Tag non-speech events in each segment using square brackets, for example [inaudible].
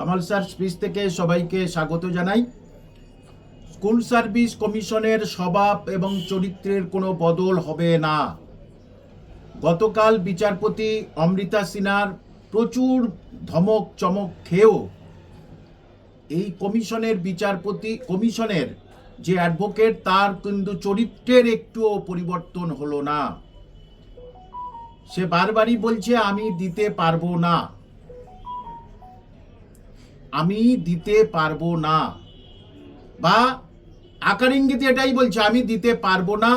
Kamal sir speech থেকে সবাইকে স্বাগত জানাই। স্কুল সার্ভিস কমিশনের স্বভাব এবং চরিত্রের কোনো বদল হবে না। গতকাল বিচারপতি অমৃতা সিনহার প্রচুর ধমক চমক খেয়েও এই কমিশনের বিচারপতি, কমিশনের যে অ্যাডভোকেট তার কিন্তু চরিত্রের একটুও পরিবর্তন হলো না। সে বারবারই বলছে, আমি দিতে পারব না। আমি দিতে পারব না। বা আকার ইঙ্গিত এটাই বলছে, আমি দিতে পারব না,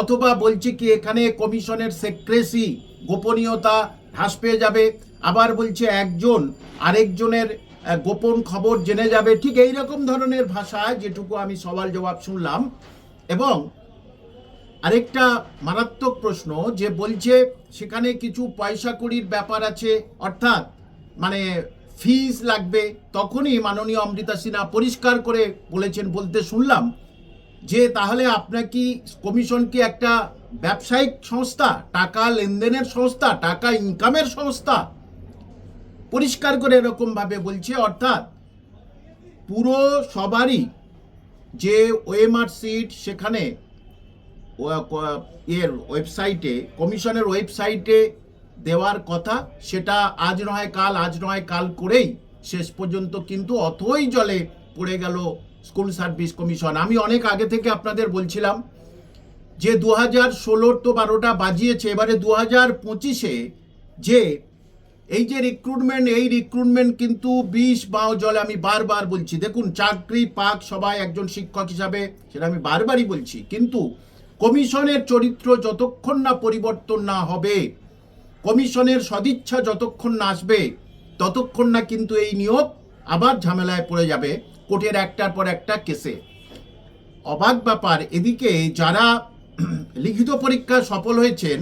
অথবা বলছে কি, এখানে কমিশনের সেক্রেসি গোপনীয়তা হ্রাস পেয়ে যাবে। আবার বলছে একজন, আরেকজনের গোপন খবর জেনে যাবে। ঠিক এই রকম ধরনের ভাষায় যেটুকু আমি সওয়াল জবাব শুনলাম। এবং আরেকটা মারাত্মক প্রশ্ন যে বলছে, সেখানে কিছু পয়সা কড়ির ব্যাপার আছে, অর্থাৎ মানে ফিস লাগবে, তখনই মাননীয় অমৃতা সিনহা পরিষ্কার করে বলেছেন বলতে শুনলাম যে তাহলে আপনার কি কমিশন কি একটা ব্যবসায়িক সংস্থা, টাকা লেনদেনের সংস্থা, টাকা ইনকামের সংস্থা? পরিষ্কার করে এরকম ভাবে বলছে, অর্থাৎ পুরো সবারই যে ওএমআর সিট সেখানে এর ওয়েবসাইটে কমিশনের ওয়েবসাইটে দেওয়ার কথা, সেটা আজ নয় কাল, আজ নয় কাল করেই শেষ পর্যন্ত কিন্তু অথই জলে পড়ে গেল স্কুল সার্ভিস কমিশন। আমি অনেক আগে থেকে আপনাদের বলছিলাম যে দু হাজার ষোলোর তো বারোটা বাজিয়েছে, এবারে দু হাজার পঁচিশে যে এই যে রিক্রুটমেন্ট এই রিক্রুটমেন্ট কিন্তু বিষ বাও জলে আমি বারবার বলছি। দেখুন, চাকরি, পাক, সবাই একজন শিক্ষক হিসাবে, সেটা আমি বারবারই বলছি। কিন্তু কমিশনের চরিত্র যতক্ষণ না পরিবর্তন না হবে কমিশনের সদিচ্ছা যতক্ষণ না আসবে, ততক্ষণ না কিন্তু এই নিয়োগ আবার ঝামেলায় পড়ে যাবে কোর্টের একটার পর একটা কেসে। অবাক ব্যাপার, এদিকে যারা [clears throat] লিখিত পরীক্ষা সফল হয়েছেন,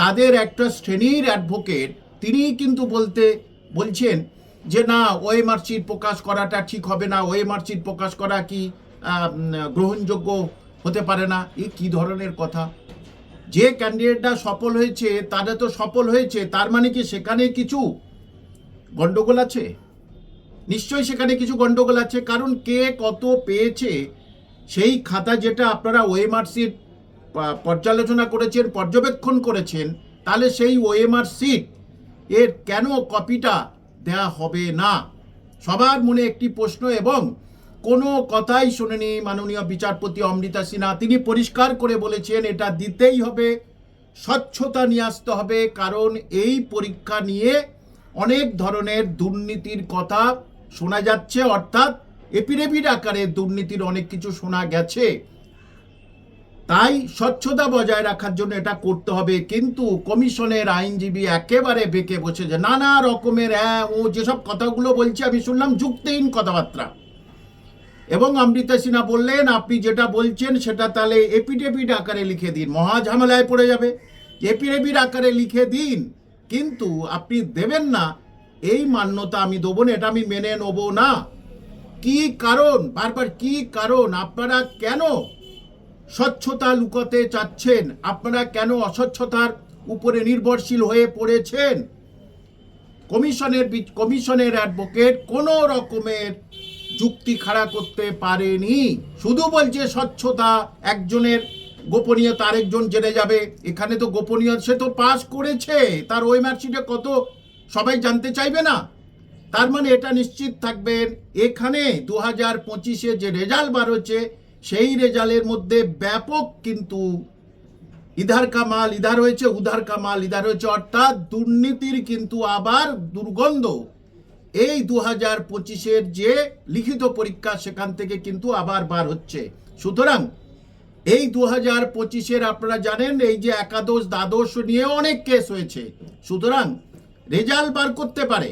তাদের একটা শ্রেণির অ্যাডভোকেট তিনি কিন্তু বলতে, বলছেন যে না ওএমআর চিট প্রকাশ করাটা ঠিক হবে না ওএমআর চিট প্রকাশ করা কি গ্রহণযোগ্য হতে পারে না। এ কি ধরনের কথা? যে ক্যান্ডিডেটটা সফল হয়েছে তারা তো সফল হয়েছে, তার মানে কি সেখানে কিছু গন্ডগোল আছে? নিশ্চয়ই সেখানে কিছু গন্ডগোল আছে, কারণ কে কত পেয়েছে, সেই খাতা যেটা আপনারা ওএমআর সিট পর্যালোচনা করেছেন, পর্যবেক্ষণ করেছেন, তাহলে সেই ওএমআর সিট এর কেন কপিটা দেয়া হবে না? সবার মনে একটি প্রশ্ন এবং কোনো কথাই শোনেনি মাননীয় বিচারপতি অমৃতা সিনহা। তিনি পরিষ্কার করে বলেছেন, এটা দিতেই হবে, স্বচ্ছতা নিয়ে আসতে হবে, কারণ এই পরীক্ষা নিয়ে অনেক ধরনের দুর্নীতির কথা শোনা যাচ্ছে, অর্থাৎ এপিডেভিড আকারে দুর্নীতির অনেক কিছু শোনা গেছে। তাই স্বচ্ছতা বজায় রাখার জন্য এটা করতে হবে, কিন্তু কমিশনের আইনজীবী একেবারে বেঁকে বসেছে। নানা রকমের হ্যাঁ ও যেসব কথাগুলো বলছে, আমি শুনলাম যুক্তিহীন কথাবার্তা। এবং অমৃতা সিনহা বললেন, আপনি যেটা বলছেন সেটা তাহলে এপিডেভিড আকারে লিখে দিন। মহা ঝামেলায় পড়ে যাবে। এপিডেভিড আকারে লিখে দিন। কিন্তু আপনি দেবেন না। এই মান্যতা আমি দেবো না, এটা আমি মেনে নেব না। কি কারণ? বারবার কি কারণ? আপনারা কেন স্বচ্ছতা লুকোতে চাচ্ছেন? আপনারা কেন অস্বচ্ছতার উপরে নির্ভরশীল হয়ে পড়েছেন? কমিশনের কমিশনের অ্যাডভোকেট কোনো রকমের যুক্তি খাড়া করতে পারেনি। শুধু বলছে স্বচ্ছতা, একজনের গোপনীয়তা আরেকজন জেনে যাবে। এখানে তো গোপনীয়, সে তো পাস করেছে। তার ওই মার্কশিটে কত, সবাই জানতে চাইবে না? তার মানে এটা নিশ্চিত থাকবেন এখানে দু হাজার পঁচিশে যে রেজাল্ট বার হচ্ছে সেই রেজাল্টের মধ্যে ব্যাপক কিন্তু ইধার কামাল ইধার হয়েছে, উধার কামাল ইধার হয়েছে। অর্থাৎ দুর্নীতির কিন্তু আবার দুর্গন্ধ। এই দু হাজার পঁচিশের যে লিখিত পরীক্ষা সেখান থেকে কিন্তু আবার বার হচ্ছে। সুতরাং এই দু হাজার পঁচিশের আপনারা জানেন, এই যে একাদশ, দ্বাদশ নিয়ে অনেক কেস হয়েছে। সুতরাং রেজাল্ট বার করতে পারে,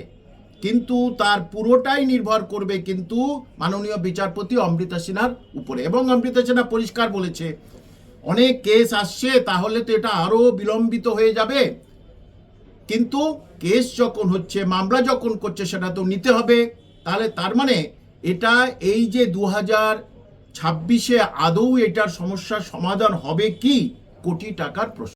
কিন্তু তার পুরোটাই নির্ভর করবে কিন্তু মাননীয় বিচারপতি অমৃতা সিনহার উপরে। এবং অমৃতা সিনহা পরিষ্কার বলেছে, অনেক কেস আসছে, তাহলে তো এটা আরও বিলম্বিত হয়ে যাবে। কিন্তু কেস যখন হচ্ছে, মামলা যখন করছে, সেটা তো নিতে হবে। তাহলে তার মানে এটা এই যে দু হাজার ছাব্বিশে আদৌ এটার সমস্যার সমাধান হবে কি? কোটি টাকার প্রশ্ন।